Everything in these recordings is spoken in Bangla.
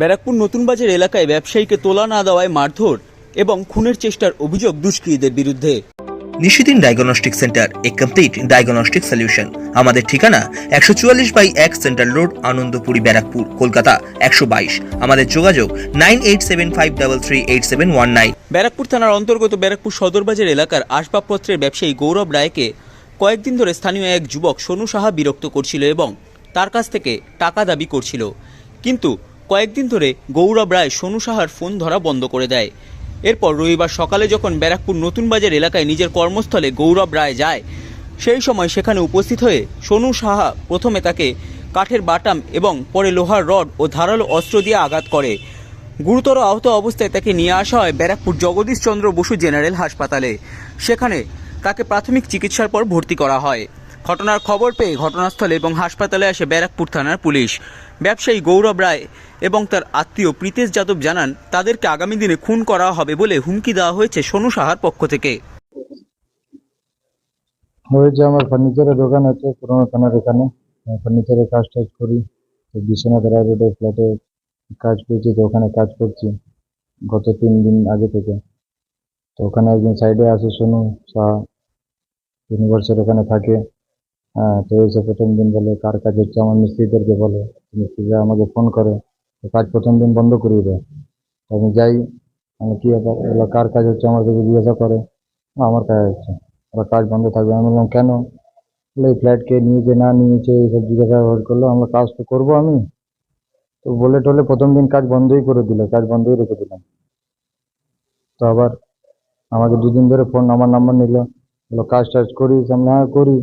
ব্যারাকপুর নতুন বাজার এলাকায় ব্যবসায়ীকে তোলা না দেওয়ায় মারধর এবং খুনের চেষ্টার অভিযোগ দুষ্কৃতীদের বিরুদ্ধে। Nishidin diagnostic centre a complete diagnostic solution. আমাদের ঠিকানা একশো চুয়াল্লিশ বাই এক সেন্ট্রাল রোড আনন্দপুরি ব্যারাকপুর কলকাতা একশো বাইশ। আমাদের যোগাযোগ nine eight seven five double three eight seven one nine. Barrackpore থানার অন্তর্গত ব্যারাকপুর সদরবাজার এলাকার আসবাবপত্রের ব্যবসায়ী গৌরব রায়কে কয়েকদিন ধরে স্থানীয় এক যুবক সোনু সাহা বিরক্ত করছিল এবং তার কাছ থেকে টাকা দাবি করছিল। কিন্তু কয়েকদিন ধরে গৌরব রায় সোনু সাহার ফোন ধরা বন্ধ করে দেয়। এরপর রবিবার সকালে যখন ব্যারাকপুর নতুন বাজার এলাকায় নিজের কর্মস্থলে গৌরব রায় যায়, সেই সময় সেখানে উপস্থিত হয়ে সোনু সাহা প্রথমে তাকে কাঠের বাটাম এবং পরে লোহার রড ও ধারালো অস্ত্র দিয়ে আঘাত করে। গুরুতর আহত অবস্থায় তাকে নিয়ে আসা হয় ব্যারাকপুর জগদীশ চন্দ্র বসু জেনারেল হাসপাতালে। সেখানে তাকে প্রাথমিক চিকিৎসার পর ভর্তি করা হয়। ঘটনার খবর পেয়ে ঘটনাস্থলে এবং হাসপাতালে আসে ব্যারাকপুর থানার পুলিশ। ব্যবসায়ী গৌরব রায় এবং তার আত্মীয় প্রীতেশ যাদব জানান, তাদেরকে আগামী দিনে খুন করা হবে বলে হুমকি দেওয়া হয়েছে সোনু সাহার পক্ষ থেকে। হয়েছে আমার ফার্নিচারের দোকান আছে, পুরোনো থানার এখানে। ফার্নিচারের কাজ টাজ করি বিশ্বনাথ রায় রোডের ফ্ল্যাটে কাজ পেয়েছি, তো ওখানে কাজ করছি গত তিন দিন আগে থেকে। তো ওখানে একদিন সাইডে আসে সোনু শাহ ইউনিভার্সের ওখানে থাকে। তো এসে প্রথম দিন বলে কার কাজ হচ্ছে আমার মিস্ত্রিদেরকে বলে, মিস্ত্রিরা আমাকে ফোন করে কাজ প্রথম দিন বন্ধ করিয়ে দেয়। আমি যাই, আমি কী ব্যাপার? বলে, কার কাজ হচ্ছে? আমার কাছে জিজ্ঞাসা করে, আমার কাজ হচ্ছে। ওরা কাজ বন্ধ থাকবে। আমি বললাম, কেন? বলে, এই ফ্ল্যাটকে নিয়েছে, না নিয়েছে, এইসব জিজ্ঞাসাবাদ করল। আমরা কাজ তো করব আমি। তো বলে টলে প্রথম দিন কাজ বন্ধই করে দিল, কাজ বন্ধই রেখে দিলাম। তো আবার আমাকে দুদিন ধরে ফোন আমার নাম্বার নিল। বলল কাজ টাজ করিস? আমি হ্যাঁ করি।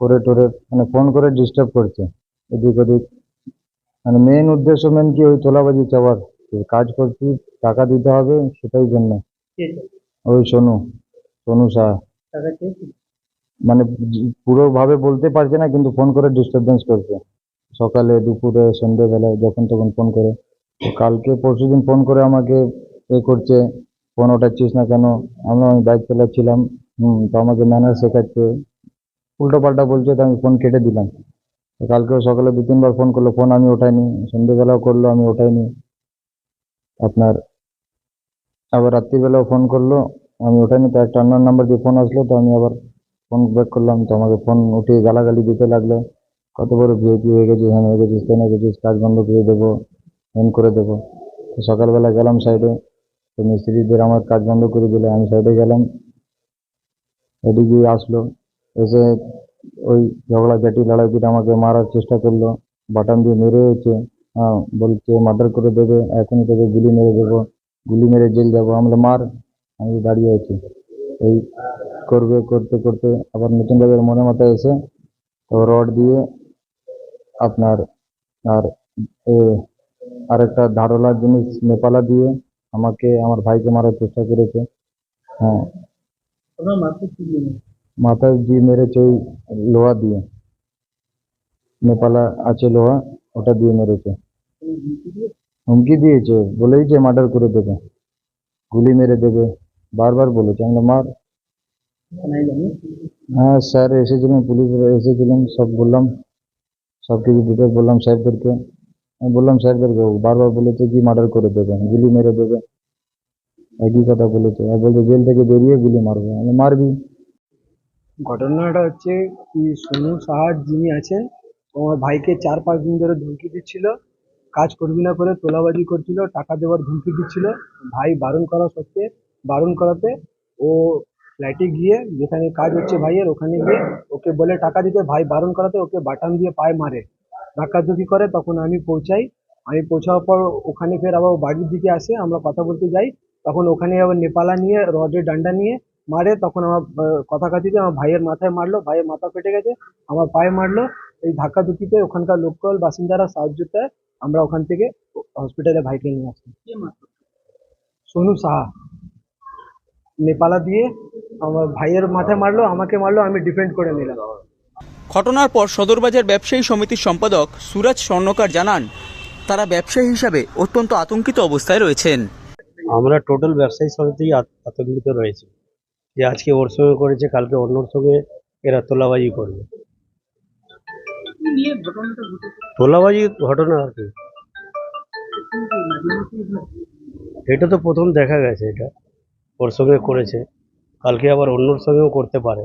করে টোরে মানে ফোন করে ডিস্টার্ব করছে। এদিক ওদিক। মানে মেন উদ্দেশ্য মেন কি ওই তোলাবাজি চাওয়ার? কাজ করছি টাকা দিতে হবে সেটাই জন্য। ওই সোনু সোনু শাহ। মানে পুরোভাবে বলতে পারছে না কিন্তু ফোন করে ডিস্টারবেন্স করছে। সকালে দুপুরে সন্ধ্যেবেলায় যখন তখন ফোন করে। কালকে পরশু দিন ফোন করে আমাকে এ করছে ফোন ওঠাচ্ছিস না কেন? আমরা আমি বাইক চালাচ্ছিলাম। হুম তো আমাকে ম্যানার শেখাচ্ছে। উল্টো পাল্টা বলছে, তো আমি ফোন কেটে দিলাম। কালকেও সকালে দু তিনবার ফোন করল ফোন আমি ওঠাইনি। সন্ধ্যেবেলাও করল, আমি ওঠাইনি। আপনার আবার রাত্রিবেলাও ফোন করল, আমি ওঠাইনি। তো একটা অন্য নাম্বার দিয়ে ফোন আসলো, তো আমি আবার ফোন ব্যাক করলাম। তো আমাকে ফোন উঠিয়ে গালাগালি দিতে লাগল। কত বড় ভিআইপি হয়ে গেছিস হ্যাঁ হয়ে গেছিস, কেন গেছিস? কাজ বন্ধ করে দেবো এন করে দেবো। তো সকালবেলা গেলাম সাইডে তো মিস্ত্রিদের আমার কাজ বন্ধ করে দিলে, আমি সাইডে গেলাম। এদিকে আসলো। এসে ওই ঝগড়াঝাটি লড়াইপিটা আমাকে মারার চেষ্টা করল বাটাম দিয়ে মেরেছে হ্যাঁ বলছে, মার্ডার করে দেবে, এখনই তোকে গুলি মেরে দেবো, গুলি মেরে জেল যাব। আমরা মার, আমি দাঁড়িয়ে আছি। এই করবে, করতে করতে আবার নতুন জায়গায় মনে মাথায় এসে তো রড দিয়ে আপনার, আর আরেকটা ধারলা জিনিস, নেপালা দিয়ে আমাকে, আমার ভাইকে মারার চেষ্টা করেছে। হ্যাঁ। মাথায় দিয়ে মেরেছে ওই লোহা দিয়ে নেপালা আছে লোহা ওটা দিয়ে মেরেছে হুমকি দিয়েছে বলেই যে মার্ডার করে দেবে গুলি মেরে দেবে বারবার বলেছে আমরা মার হ্যাঁ স্যার এসেছিলেন পুলিশ এসেছিলেন সব বললাম সব কিছু ডিটেল বললাম স্যারদেরকে বললাম স্যারদেরকে বারবার বলেছে কি মার্ডার করে দেবে গুলি মেরে দেবে একই কথা বলেছে বলছে জেল থেকে বেরিয়ে গুলি মারবো আমি মারবি ঘটনাটা হচ্ছে কি সোনু সাহার যিনি আছেন ও আমার ভাইকে চার, পাঁচ দিন ধরে ধমকি দিচ্ছিল কাজ করবি না করে তোলাবাজি করছিল, টাকা দেওয়ার ধমকি দিচ্ছিল। ভাই বারণ করা সত্ত্বে, বারণ করাতে ও ফ্ল্যাটে গিয়ে যেখানে কাজ হচ্ছে ভাইয়ের, ওখানে গিয়ে ওকে বলে টাকা দিতে, ভাই বারণ করাতে ওকে বাটাম দিয়ে পায়ে মারে। ধাক্কাধুকি করে, তখন আমি পৌঁছাই। আমি পৌঁছাওয়ার পর ওখানে ফের আবার বাড়ির দিকে আসে, আমরা কথা বলতে যাই। তখন ওখানে আবার নেপালা নিয়ে, রডের ডান্ডা নিয়ে মারে তখন আমার কথা কাটিতে আমার ভাইয়ের মাথায় মারলো ভাইয়ের মাথা ফেটে গেছে আমার পায়ে মারলো এই ধাক্কা ধুকিতে ওখানকার লোকাল বাসিন্দারা সাহায্যতে আমরা ওখান থেকে হসপিটালে ভাইকে নিয়ে আসি। সোনু সাহা। নেপালা দিয়ে আমার ভাইয়ের মাথায় মারলো আমাকে মারলো আমি ডিফেন্ড করে নিলাম। ঘটনার পর সদরবাজার ব্যবসায়ী সমিতির সম্পাদক সুরাজ স্বর্ণকার জানান তারা ব্যবসায়ী হিসাবে অত্যন্ত আতঙ্কিত অবস্থায় রয়েছেন। আমরা টোটাল ব্যবসায়ী সমিতি আত- আতঙ্কিত রয়েছি। যে আজকে ওর সঙ্গে করেছে, কালকে অন্যর সঙ্গে এরা তোলাবাজি করবে। তোলাবাজি ঘটনা আর কি। এটা তো প্রথম দেখা গেছে এটা। ওর সঙ্গে করেছে। কালকে আবার অন্যর সঙ্গেও করতে পারে।